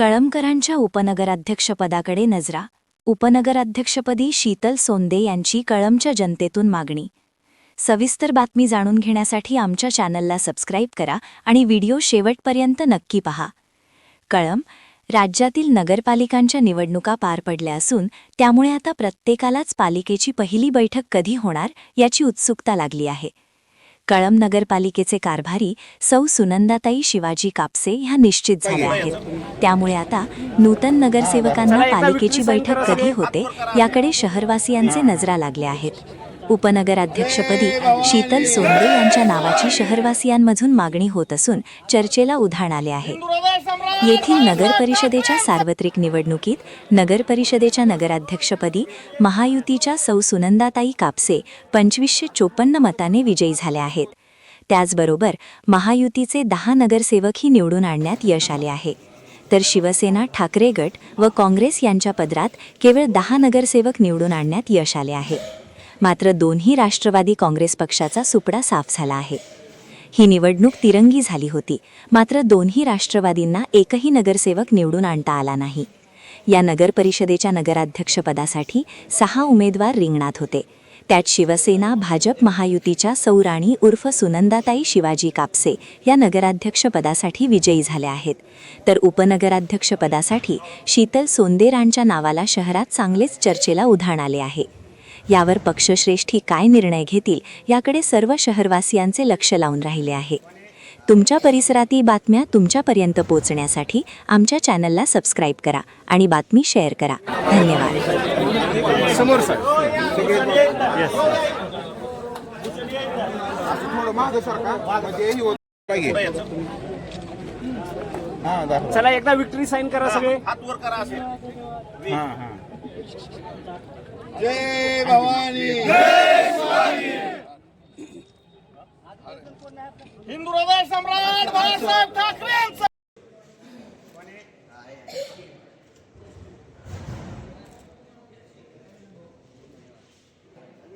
कळमकरांच्या उपनगराध्यक्षपदाकडे नजरा. उपनगराध्यक्षपदी शीतल सोंदे यांची कळमच्या जनतेतून मागणी. सविस्तर बातमी जाणून घेण्यासाठी आमच्या चॅनलला सबस्क्राईब करा आणि व्हिडिओ शेवटपर्यंत नक्की पहा. कळम राज्यातील नगरपालिकांच्या निवडणुका पार पडल्या असून त्यामुळे आता प्रत्येकालाच पालिकेची पहिली बैठक कधी होणार याची उत्सुकता लागली आहे. कळम नगरपालिकेचे कारभारी सौ सुनंदाताई शिवाजी कापसे ह्या निश्चित झाल्या आहेत. त्यामुळे आता नूतन नगरसेवकांना पालिकेची बैठक कधी होते याकडे शहरवासियांचे नजरा लागल्या आहेत. उपनगराध्यक्षपदी शीतल सोंदे यांच्या नावाची शहरवासियांमधून मागणी होत असून चर्चेला उधाण आले आहे. येथील नगर परिषदेच्या सार्वत्रिक निवडणुकीत नगर परिषदेच्या नगराध्यक्षपदी महायुतीच्या सौ सुनंदाताई कापसे पंचवीसशे चोपन्न मताने विजयी झाल्या आहेत. त्याचबरोबर महायुतीचे दहा नगरसेवकही निवडून आणण्यात यश आले आहे. तर शिवसेना ठाकरे गट व काँग्रेस यांच्या पदरात केवळ दहा नगरसेवक निवडून आणण्यात यश आले आहे. मात्र दोन्ही राष्ट्रवादी काँग्रेस पक्षाचा सुपडा साफ झाला आहे. ही निवडणूक तिरंगी झाली होती. मात्र दोन्ही राष्ट्रवादींना एकही नगरसेवक निवडून आणता आला नाही. या नगर परिषदेच्या नगराध्यक्षपदासाठी सहा उमेदवार रिंगणात होते. त्यात शिवसेना भाजप महायुतीच्या सौराणी उर्फ सुनंदाताई शिवाजी कापसे या नगराध्यक्षपदासाठी विजयी झाल्या आहेत. तर उपनगराध्यक्षपदासाठी शीतल सोंदेरांच्या नावाला शहरात चांगलेच चर्चेला उधाण आले आहे. यावर पक्षश्रेष्ठी काय निर्णय घेतील याकडे सर्व शहरवासियांचे लक्ष लावून राहिले आहे. तुमच्या परिसरातील बातम्या तुमच्यापर्यंत पोहोचण्यासाठी आमच्या चॅनलला सबस्क्राईब करा आणि बातमी शेअर करा. धन्यवाद. समोर होत चला एकदा विक्ट्री साईन करा सगळे. हा हा. जय भवानी। हिंदू हृदय सम्राट बाळासाहेब